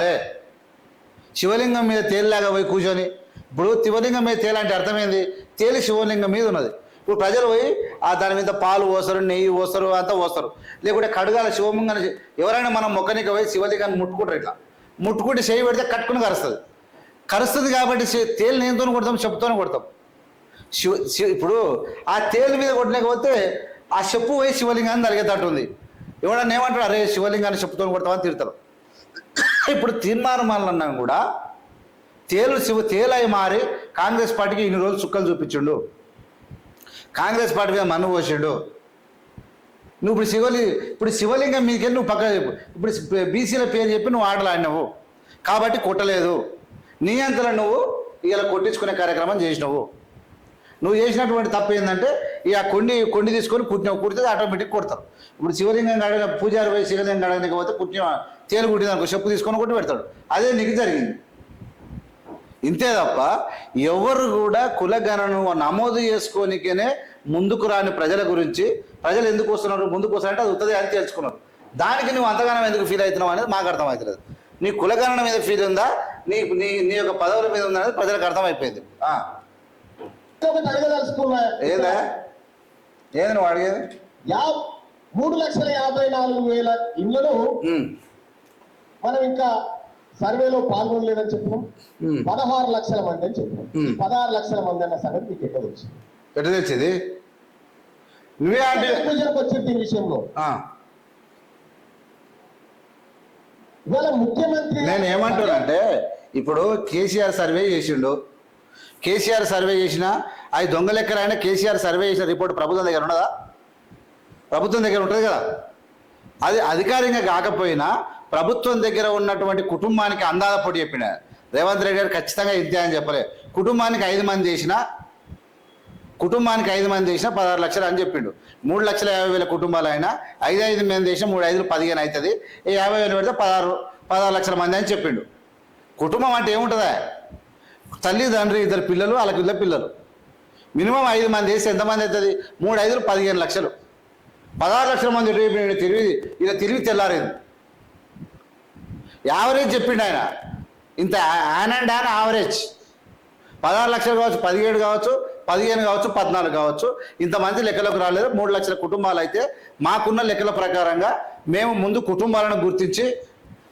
కావాలి శివలింగం మీద తేలిలాగా పోయి కూర్చొని ఇప్పుడు శివలింగం మీద తేలంటే అర్థమైంది? తేలి శివలింగం మీద ఉన్నది. ఇప్పుడు ప్రజలు పోయి ఆ దాని మీద పాలు పోస్తారు నెయ్యి పోస్తారు అంతా పోస్తారు. లేకుంటే కడుగాల శివలింగాన్ని ఎవరైనా మనం మొక్కనిక పోయి శివలింగాన్ని ముట్టుకుంటారు ఇట్లా. ముట్టుకుంటే చేయి పెడితే కట్టుకుని కరుస్తుంది. కరుస్తుంది కాబట్టి తేలు నేనుతోనే కొడతాం చెప్పుతోనే కొడతాం. శివ శివ ఇప్పుడు ఆ తేలు మీద కొట్టలేకపోతే ఆ చెప్పు పోయి శివలింగాన్ని తలిగేటట్టు ఉంది ఎవడన్నా ఏమంటాడు? అరే శివలింగాన్ని చెప్పుతోని కొడతామని తిడతారు. ఇప్పుడు తీర్మానం కూడా తేలు శివ తేలై మారి కాంగ్రెస్ పార్టీకి ఇన్ని రోజులు చుక్కలు చూపించిండు. కాంగ్రెస్ పార్టీ మీద మన్ను పోసిండు. నువ్వు ఇప్పుడు శివలి ఇప్పుడు శివలింగం మీదకెళ్ళి నువ్వు పక్క ఇప్పుడు బీసీల పేరు చెప్పి నువ్వు ఆటలాడినావు. కాబట్టి కొట్టలేదు. నీ అంతలో నువ్వు ఇలా కొట్టించుకునే కార్యక్రమం చేసినావు. నువ్వు చేసినటువంటి తప్పు ఏంటంటే ఇక ఆ కొండి కొండి తీసుకొని కుట్టినావు కుడితే ఆటోమేటిక్ కొడతారు. ఇప్పుడు శివలింగం కడగ పూజారి పోయి శివలింగం కడగకపోతే కుట్టిన తేలు కుట్టింది అనుకో చెప్పు తీసుకొని కొట్టి పెడతాడు. అదే నీకు జరిగింది. ఇంతే తప్ప ఎవరు కూడా కులగణను నమోదు చేసుకోనికనే ముందుకు రాని ప్రజల గురించి ప్రజలు ఎందుకు వస్తున్నారు ముందుకు వస్తారంటే అది ఉత్తదే అని తెలుసుకున్నారు దానికి నువ్వు అంతగానం ఎందుకు ఫీల్ అవుతున్నావు అనేది మాకు అర్థమవుతుంది నీ కులగణన మీద ఫీల్ ఉందా? నీ నీ నీ యొక్క పదవుల మీద ఉందా అనేది ప్రజలకు అర్థమైపోయింది. ఏందా? ఏది నువ్వు అడిగేది? యా మూడు లక్షల యాభై నాలుగు వేల ఇళ్ళను మనం ఇంకా సర్వేలో పాల్గొనలేదని చెప్పినాం ఉమ్. పదహారు లక్షల మంది అని చెప్పినాం. పదహారు లక్షల మంది అన్న సంగతి మీకు ఎక్కడ వచ్చింది ఎట్లా తెచ్చేది నువ్వే అంటే వచ్చింది ఈ విషయంలో. ఆ, ఇవాళ ముఖ్యమంత్రి నేను ఏమంటున్నానంటే ఇప్పుడు కేసీఆర్ సర్వే చేసిండు. కేసీఆర్ సర్వే చేసిన అది దొంగ లెక్కలైనా కేసీఆర్ సర్వే చేసిన రిపోర్ట్ ప్రభుత్వం దగ్గర ఉన్నదా? ప్రభుత్వం దగ్గర ఉంటుంది కదా. అది అధికారికంగా కాకపోయినా ప్రభుత్వం దగ్గర ఉన్నటువంటి కుటుంబానికి అందాల పొడి చెప్పిన రేవంత్ రెడ్డి గారు ఖచ్చితంగా ఇంతే అని చెప్పలే. కుటుంబానికి ఐదు మంది చేసిన కుటుంబానికి ఐదు మంది చేసిన పదహారు లక్షలు అని చెప్పిండు. మూడు లక్షల యాభై వేల కుటుంబాలు అయినా ఐదు ఐదు మంది చేసినా మూడు ఐదులు పదిహేను అవుతుంది ఈ యాభై వేలు పెడితే పదహారు పదహారు లక్షల మంది అని చెప్పిండు. కుటుంబం అంటే ఏముంటుందా? తల్లి తండ్రి ఇద్దరు పిల్లలు వాళ్ళకి ఇద్దరు పిల్లలు. మినిమం ఐదు మంది వేసి ఎంతమంది అవుతుంది? మూడు ఐదులు పదిహేను లక్షలు. పదహారు లక్షల మంది రేపు తిరిగి ఇలా తిరిగి తెల్లారింది. యావరేజ్ చెప్పిండు ఆయన. ఇంత యాన్ అండ్ యాన్ యావరేజ్. పదహారు లక్షలు కావచ్చు పదిహేడు కావచ్చు పదిహేను కావచ్చు పద్నాలుగు కావచ్చు. ఇంతమంది లెక్కలోకి రాలేదు. మూడు లక్షల కుటుంబాలు అయితే మాకున్న లెక్కల ప్రకారంగా మేము ముందు కుటుంబాలను గుర్తించి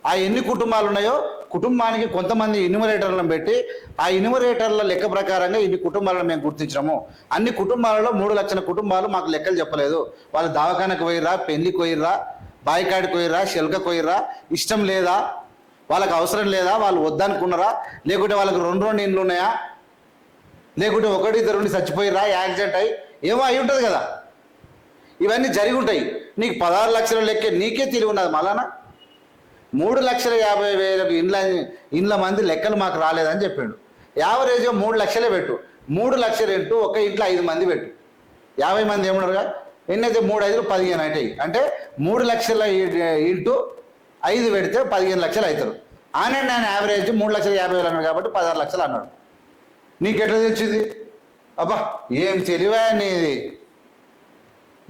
ఆ ఎన్ని కుటుంబాలు ఉన్నాయో కుటుంబానికి కొంతమంది ఇన్యుమరేటర్లను పెట్టి ఆ ఇన్యుమరేటర్ల లెక్క ప్రకారంగా ఇన్ని కుటుంబాలను మేము గుర్తించినాము. అన్ని కుటుంబాలలో మూడు లక్షల కుటుంబాలు మాకు లెక్కలు చెప్పలేదు. వాళ్ళు దవాఖానకు పోయిర్రా పెళ్ళికి పోయిర్రా బాయికాడికి పోయిర్రా శెల్కకు పోయిర్రా ఇష్టం లేదా వాళ్ళకి అవసరం లేదా వాళ్ళు వద్దనుకున్నారా లేకుంటే వాళ్ళకి రెండు రెండు ఇండ్లు ఉన్నాయా లేకుంటే ఒకటి ఇద్దరు ఉండి చచ్చిపోయిరా యాక్సిడెంట్ అయ్యి ఏమో అయి ఉంటుంది కదా. ఇవన్నీ జరిగి ఉంటాయి. నీకు పదహారు లక్షల లెక్కే నీకే తెలివి ఉన్నది మళ్ళానా మూడు లక్షల యాభై వేల ఇండ్ల ఇండ్ల మంది లెక్కలు మాకు రాలేదని చెప్పిండు. యావరేజ్గా మూడు లక్షలే పెట్టు. మూడు లక్షలు ఇంటూ ఒక ఇంట్లో ఐదు మంది పెట్టు. యాభై మంది ఏమన్నారుగా? ఎన్నైతే మూడు ఐదులు పదిహేను అవుతాయి అంటే మూడు లక్షల ఇంటూ ఐదు పెడితే పదిహేను లక్షలు అవుతారు. ఆయన ఆయన యావరేజ్ మూడు లక్షల యాభై వేలు అన్నాడు కాబట్టి పదహారు లక్షలు అన్నాడు. నీకెట్లా తెచ్చింది అబ్బా ఏం తెలివా నీది?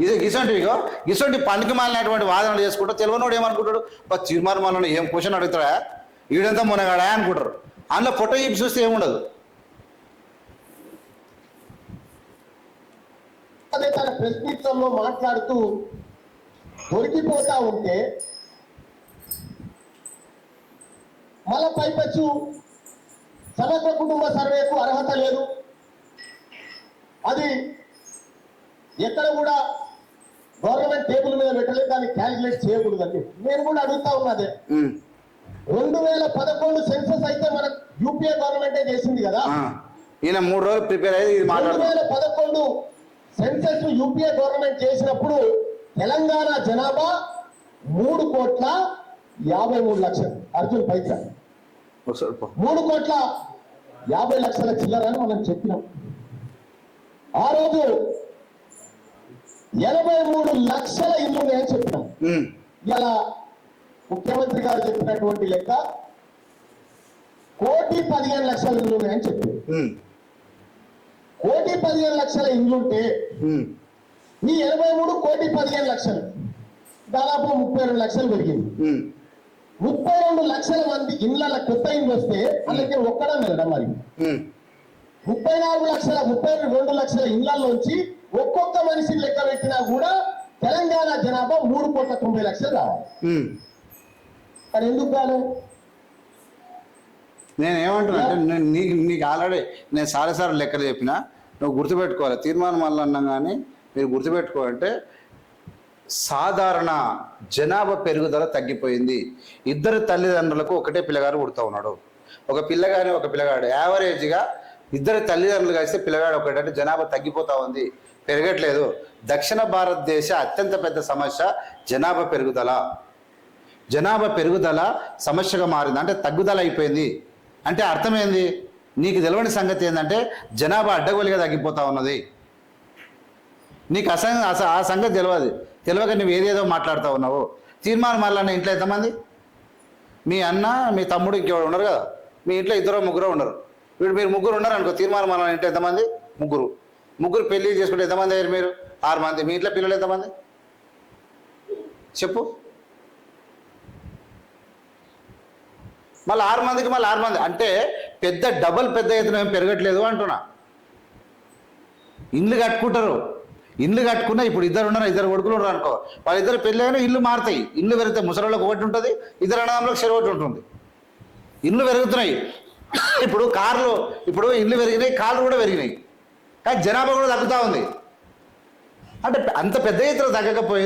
ఇది ఇసొంటివిగో ఇసొంటి పనికి మాలినటువంటి వాదనలు చేసుకుంటూ తెలివనోడు ఏమనుకుంటాడు? బా తీర్మానం ఏం క్వశ్చన్ అడుగుతాడా? ఈడంతా మునగాడా అనుకుంటారు. అందులో ఫోటో ఇప్పి చూస్తే ఏముండదు? అదే తన ప్రెస్ మాట్లాడుతూ దొరికిపోతా ఉంటే మళ్ళా పైపచ్చు సమగ్ర కుటుంబ సర్వేకు అర్హత లేదు. అది ఎక్కడ కూడా గవర్నమెంట్ టేబుల్ మీద పెట్టలేదు దాన్ని క్యాలిక్యులేట్ చేయకూడదండి. నేను కూడా అడుగుతా ఉన్నదే. రెండు వేల పదకొండు సెన్సస్ అయితే మన యూపీఏ గవర్నమెంటే చేసింది కదా. ఈయన మూడు రోజులు ప్రిపేర్ అయ్యి రెండు వేల పదకొండు సెన్సెస్ యూపీఏ గవర్నమెంట్ చేసినప్పుడు తెలంగాణ జనాభా మూడు కోట్ల యాభై మూడు లక్షలు. అర్జున్ పైసా. మూడు కోట్ల యాభై లక్షల చిల్లరని మనం చెప్పినాం. ఆ రోజు ఎనభై మూడు లక్షల ఇల్లు ఉన్నాయని చెప్పినాం. ఇలా ముఖ్యమంత్రి గారు చెప్పినటువంటి లెక్క కోటి పదిహేను లక్షల ఇల్లు ఉన్నాయని చెప్పింది ఉమ్. కోటి పదిహేను లక్షల ఇండ్లుంటే ఉమ్. ఈ ఎనభై మూడు కోటి పదిహేను లక్షలు దాదాపు ముప్పై రెండు లక్షలు పెరిగింది. ముప్పై రెండు లక్షల మంది ఇళ్ళ కొత్త ఇల్లు వస్తే వాళ్ళకి ఒక్కడం కదా మరి ముప్పై నాలుగు లక్షల ముప్పై రెండు లక్షల ఇళ్ళలోంచి ఒక్కొక్క మనిషిని లెక్క పెట్టినా కూడా తెలంగాణ జనాభా మూడు కోట్ల తొంభై లక్షలు రావాలి. కానీ ఎందుకు కాదు నేను ఏమంటున్నా అంటే నీకు నీకు ఆల్రెడీ నేను సార్లు లెక్కలు చెప్పిన నువ్వు గుర్తుపెట్టుకోవాలి. తీర్మానం వల్ల అన్నాం కానీ మీరు గుర్తుపెట్టుకోవాలంటే సాధారణ జనాభా పెరుగుదల తగ్గిపోయింది. ఇద్దరు తల్లిదండ్రులకు ఒకటే పిల్లగాడు పుడతా ఉన్నాడు. ఒక పిల్లగాని ఒక పిల్లగాడు. యావరేజ్గా ఇద్దరు తల్లిదండ్రులు కలిస్తే పిల్లగాడు ఒకటంటే జనాభా తగ్గిపోతా ఉంది. పెరగట్లేదు. దక్షిణ భారతదేశ అత్యంత పెద్ద సమస్య జనాభా పెరుగుదల. జనాభా పెరుగుదల సమస్యగా మారింది. అంటే తగ్గుదల అయిపోయింది. అంటే అర్థమైంది? నీకు తెలియని సంగతి ఏంటంటే జనాభా అడ్డగోలుగా తగ్గిపోతా ఉన్నది. నీకు అస అస ఆ సంగతి తెలియదు తెలియక నువ్వు ఏదేదో మాట్లాడుతూ ఉన్నావు. తీర్మానం మళ్ళీ ఇంట్లో ఎంతమంది? మీ అన్న మీ తమ్ముడు ఇంకెవరు ఉండరు కదా? మీ ఇంట్లో ఇద్దరు ముగ్గురు ఉండరు వీడు మీరు ముగ్గురు ఉన్నారు అనుకో తీర్మానం మనం ఇంట్లో ఎంతమంది? ముగ్గురు. ముగ్గురు పెళ్ళి చేసుకుంటే ఎంతమంది అయ్యారు మీరు? ఆరు మంది. మీ ఇంట్లో పిల్లలు ఎంతమంది? చెప్పు. మళ్ళీ ఆరు మందికి మళ్ళీ ఆరు మంది. అంటే పెద్ద డబల్ పెద్ద ఎత్తున ఏం పెరగట్లేదు అంటున్నా. ఇల్లు కట్టుకుంటారు. ఇల్లు కట్టుకున్నా ఇప్పుడు ఇద్దరు ఉన్నారు ఇద్దరు కొడుకులు ఉన్నారు అనుకో. వాళ్ళిద్దరు పెళ్ళైనా ఇల్లు మారుతాయి. ఇల్లు పెరిగితే ముసలిళ్ళకి ఒకటి ఉంటుంది ఇద్దరు అన్నదమ్ములకు చెరు ఒకటి ఉంటుంది. ఇల్లు పెరుగుతున్నాయి. ఇప్పుడు కార్లు ఇప్పుడు ఇల్లు పెరిగినాయి కార్లు కూడా పెరిగినాయి. కానీ జనాభా కూడా తగ్గుతూ ఉంది. అంటే అంత పెద్ద ఎత్తున తగ్గకపోయి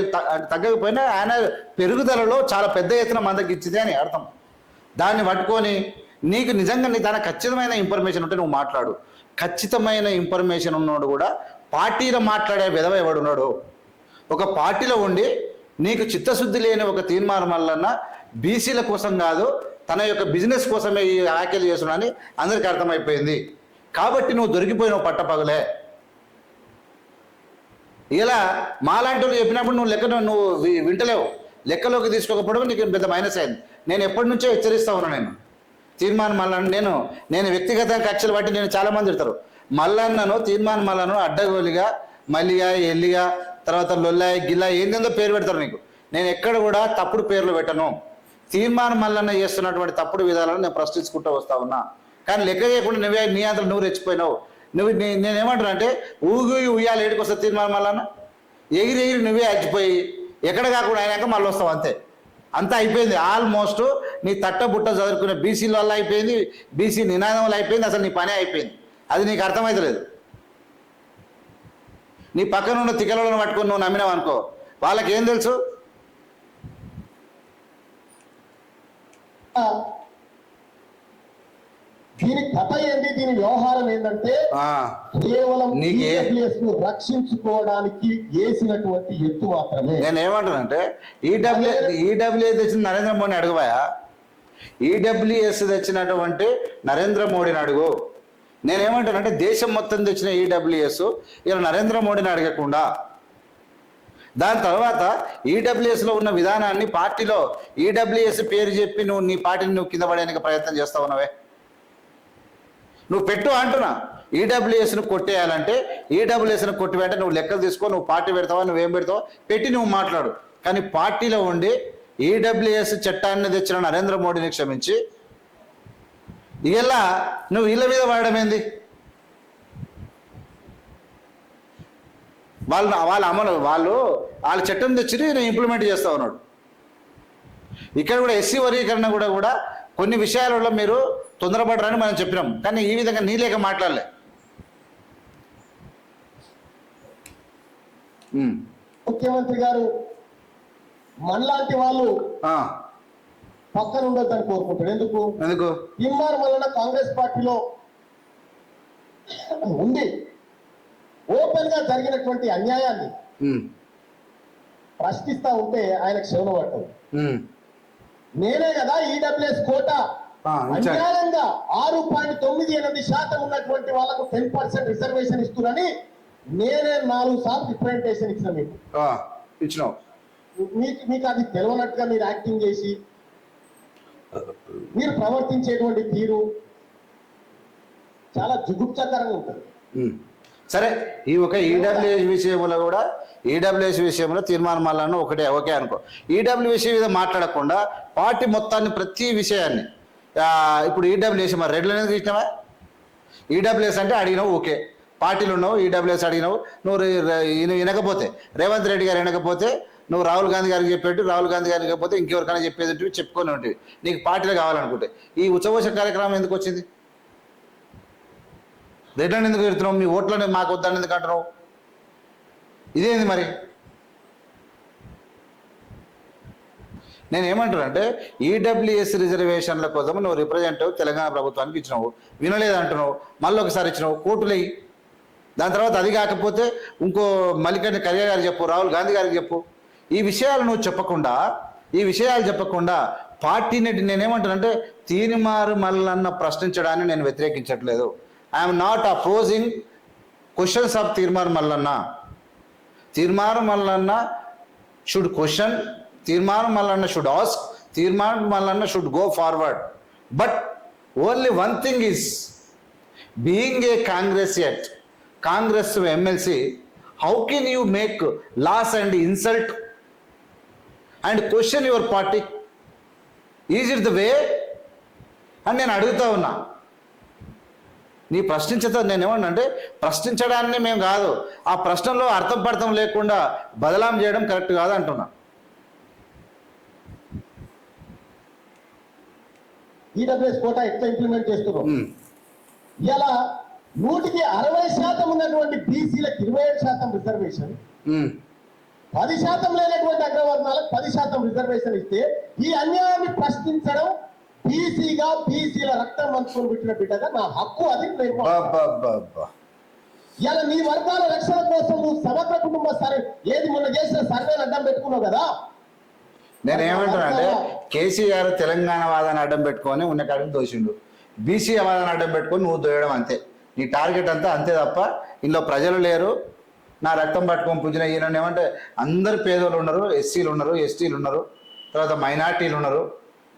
తగ్గకపోయినా ఆయన పెరుగుదలలో చాలా పెద్ద ఎత్తున మందకి ఇచ్చింది అని అర్థం. దాన్ని పట్టుకొని నీకు నిజంగా నీ దాని ఖచ్చితమైన ఇన్ఫర్మేషన్ ఉంటే నువ్వు మాట్లాడు. ఖచ్చితమైన ఇన్ఫర్మేషన్ ఉన్నోడు కూడా పార్టీలో మాట్లాడే విధవ ఎవడున్నాడు. ఒక పార్టీలో ఉండి నీకు చిత్తశుద్ధి లేని ఒక తీర్మానం వలన బీసీల కోసం కాదు తన యొక్క బిజినెస్ కోసమే ఈ వ్యాఖ్యలు చేస్తున్నాని అందరికీ అర్థమైపోయింది. కాబట్టి నువ్వు దొరికిపోయినావు పట్టపగలే. ఇలా మాలాంటి వాళ్ళు చెప్పినప్పుడు నువ్వు లెక్క నువ్వు వింటలేవు. లెక్కలోకి తీసుకోకపోవడం నీకు పెద్ద మైనస్ అయింది. నేను ఎప్పటి నుంచో హెచ్చరిస్తా ఉన్నా నేను. తీర్మానం మల్లన్న నేను నేను వ్యక్తిగతంగా కక్షలు బట్టి నేను చాలామంది తిడతారు. మల్లన్నను తీర్మానం మల్లను అడ్డగోలిగా మల్లిగా ఎల్లిగా తర్వాత లొల్లాయి గిల్లా ఏందేందో పేరు పెడతారు నీకు. నేను ఎక్కడ కూడా తప్పుడు పేర్లు పెట్టను. తీర్మానం మల్లన్న చేస్తున్నటువంటి తప్పుడు విధాలను నేను ప్రశ్నించుకుంటూ వస్తా ఉన్నా. కానీ లెక్క చేయకుండా నువ్వే నీ అంతలో నువ్వు రెచ్చిపోయినావు. నువ్వు నేనేమంటున్నా అంటే ఊగి ఉయ్యాలి ఏడికి వస్తా తీర్మానం మల్లన్న? ఎగిరి ఎగిరి నువ్వే అచ్చిపోయి ఎక్కడ కాకుండా అయినాక మళ్ళీ వస్తావు అంతే. అంతా అయిపోయింది. ఆల్మోస్ట్ నీ తట్ట బుట్ట చదువుకునే బీసీల వల్ల అయిపోయింది. బీసీ నినాదం వల్ల అయిపోయింది. అసలు నీ పనే అయిపోయింది. అది నీకు అర్థమవుతలేదు నీ పక్కన ఉన్న తికలను పట్టుకొని నువ్వు నమ్మినావు అనుకో వాళ్ళకి ఏం తెలుసు ఆ, దీని కథ ఏంటి? దీని వ్యవహారం ఏంటంటే కేవలం రక్షించుకోవడానికి వేసినటువంటి ఎత్తు మాత్రమే. నేను ఏమంటానంటే ఈడబ్ల్యూ ఈడబ్ల్యూఎస్ తెచ్చిన నరేంద్ర మోడీని అడుగుబాయా ఈడబ్ల్యూఎస్ తెచ్చినటువంటి నరేంద్ర మోడీని అడుగు. నేనేమంటానంటే దేశం మొత్తం తెచ్చిన ఈడబ్ల్యూఎస్ ఇలా నరేంద్ర మోడీని అడగకుండా దాని తర్వాత ఈడబ్ల్యూఎస్లో ఉన్న విధానాన్ని పార్టీలో ఈడబ్ల్యూఎస్ పేరు చెప్పి నువ్వు నీ పార్టీని నువ్వు కింద పడేందుకు ప్రయత్నం చేస్తా ఉన్నావే. నువ్వు పెట్టు అంటున్నా. ఈడబ్ల్యూఎస్ను కొట్టేయాలంటే ఈడబ్ల్యూఎస్ను కొట్టివేంటే నువ్వు లెక్కలు తీసుకో నువ్వు పార్టీ పెడతావా నువ్వేం పెడతావో పెట్టి నువ్వు మాట్లాడు. కానీ పార్టీలో ఉండి ఈడబ్ల్యూఎస్ చట్టాన్ని తెచ్చిన నరేంద్ర మోడీని క్షమించి. ఇలా నువ్వు ఇళ్ళ మీద వాడడం ఏంది? వాళ్ళు వాళ్ళ అమలు వాళ్ళు వాళ్ళ చట్టం తెచ్చి నేను ఇంప్లిమెంట్ చేస్తా ఉన్నాడు. ఇక్కడ కూడా ఎస్సీ వర్గీకరణ కూడా కూడా కొన్ని విషయాలలో మీరు తొందరపడరని మనం చెప్పినాం. కానీ ఈ విధంగా నీ లేక మాట్లాడలే. ముఖ్యమంత్రి గారు మనలాంటి వాళ్ళు ఆ, పక్కన ఉండొద్దని కోరుకుంటారు. ఎందుకు? ఎందుకు? తీర్మానం వలన కాంగ్రెస్ పార్టీలో ఉంది. ఓపెన్గా జరిగినటువంటి అన్యాయాన్ని ప్రశ్నిస్తా ఉంటే ఆయన క్షమణ పట్టదు. నేనే కదా ఈడబ్ల్యూఎస్ కోట. అన్యాయంగా ఆరు పాయింట్ తొమ్మిది ఎనిమిది శాతం ఉన్నటువంటి వాళ్ళకు టెన్ పర్సెంట్ రిజర్వేషన్ ఇస్తున్నారని నేనే నాలుగు సార్లు రిప్రజెంటేషన్ ఇచ్చిన మీకు ఇచ్చినావు మీకు మీకు అది తెలియనట్టుగా మీరు యాక్టింగ్ చేసి మీరు ప్రవర్తించేటువంటి తీరు చాలా జుగుప్సకరంగా ఉంటుంది. సరే ఈ ఒక ఈడబ్ల్యూఎస్ విషయంలో కూడా ఈడబ్ల్యూఎస్ విషయంలో తీర్మానం వల్ల ఒకటే ఓకే అనుకో. ఈడబ్ల్యూఎస్ మీద మాట్లాడకుండా పార్టీ మొత్తాన్ని ప్రతి విషయాన్ని ఇప్పుడు ఈడబ్ల్యూఎస్ మరి రెడ్లు అనేది ఇచ్చినావా ఈడబ్ల్యూఎస్ అంటే అడిగినావు ఓకే. పార్టీలు ఉన్నావు ఈడబ్ల్యూఎస్ అడిగినావు నువ్వు వినకపోతే రేవంత్ రెడ్డి గారు వినకపోతే నువ్వు రాహుల్ గాంధీ గారికి చెప్పేట్టు రాహుల్ గాంధీ గారికి పోతే ఇంకెవరికైనా చెప్పేది చెప్పుకొని ఉంటుంది నీకు పార్టీలు కావాలనుకుంటే. ఈ ఉచ్చవోష కార్యక్రమం ఎందుకు వచ్చింది? రెడ్లను ఎందుకు పెడుతున్నావు మీ ఓట్లను మాకు వద్దని ఎందుకు అంటున్నావు? ఇదేంది మరి? నేను ఏమంటున్నానంటే ఈడబ్ల్యూఎస్ రిజర్వేషన్ల కోసం నువ్వు రిప్రజెంటేటివ్ తెలంగాణ ప్రభుత్వానికి ఇచ్చినావు. వినలేదు అంటున్నావు మళ్ళీ ఒకసారి ఇచ్చినావు కోర్టులయ్యి దాని తర్వాత అది కాకపోతే ఇంకో మల్లికండి కరియా గారికి చెప్పు రాహుల్ గాంధీ గారికి చెప్పు. ఈ విషయాలు నువ్వు చెప్పకుండా ఈ విషయాలు చెప్పకుండా పార్టీని నేనేమంటానంటే తీనిమారు మల్లన్న ప్రశ్నించడాన్ని నేను వ్యతిరేకించట్లేదు. I'm not opposing questions of Teenmar Mallanna. Teenmar Mallanna should question Teenmar Mallanna should ask Teenmar Mallanna should go forward. But only one thing is being a Congress at Congress MLC how can you make loss and insult? And question your party. Is it the way? అని నేను అడుగుతా ఉన్నా. నీ ప్రశ్నించతో నేను ఏమన్నా ప్రశ్నించడాన్ని మేము కాదు. ఆ ప్రశ్నలో అర్థం పర్థం లేకుండా బదలాం చేయడం కరెక్ట్ కాదు అంటున్నా. ఈడబ్ల్యూఎస్ కోటా ఎట్లా ఇంప్లిమెంట్ చేస్తున్నాం ఇలా నూటికి అరవై శాతం ఉన్నటువంటి బీసీలకు ఇరవై ఏడు శాతం రిజర్వేషన్. పది శాతం లేనటువంటి అగ్రవర్ణాలకు పది శాతం రిజర్వేషన్ ఇస్తే ఈ అన్యాయాన్ని ప్రశ్నించడం బీసీగా బీసీల రక్తం మంచుకొని పుట్టిన బిడ్డగా నా హక్కు అది. ఇలా నీ వర్గాల రక్షణ కోసం నువ్వు సమగ్ర కుటుంబ సర్వే ఏది మొన్న చేసిన సర్వేని అడ్డం పెట్టుకున్నావు కదా? నేను ఏమంటున్నా అంటే కేసీఆర్ తెలంగాణ వాదాన్ని అడ్డం పెట్టుకొని ఉన్న కాడికి దోషిండు బీసీ వాదాన్ని అడ్డం పెట్టుకొని నువ్వు దోయడం అంతే. నీ టార్గెట్ అంతా అంతే తప్ప ఇందులో ప్రజలు లేరు. నా రక్తం పట్టుకొని పుంజిన ఈయన ఏమంటే అందరు పేదోళ్ళు ఉన్నారు ఎస్సీలు ఉన్నారు ఎస్టీలు ఉన్నారు తర్వాత మైనార్టీలు ఉన్నారు.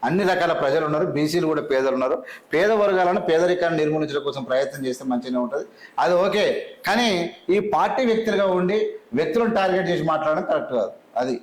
అన్ని రకాల ప్రజలు ఉన్నారు బీసీలు కూడా పేదలు ఉన్నారు. పేద వర్గాలను పేదరికాన్ని నిర్మూలించడం కోసం ప్రయత్నం చేస్తే మంచిగానే ఉంటుంది. అది ఓకే. కానీ ఈ పార్టీ వ్యక్తులుగా ఉండి వ్యక్తులను టార్గెట్ చేసి మాట్లాడడం కరెక్ట్ కాదు. అది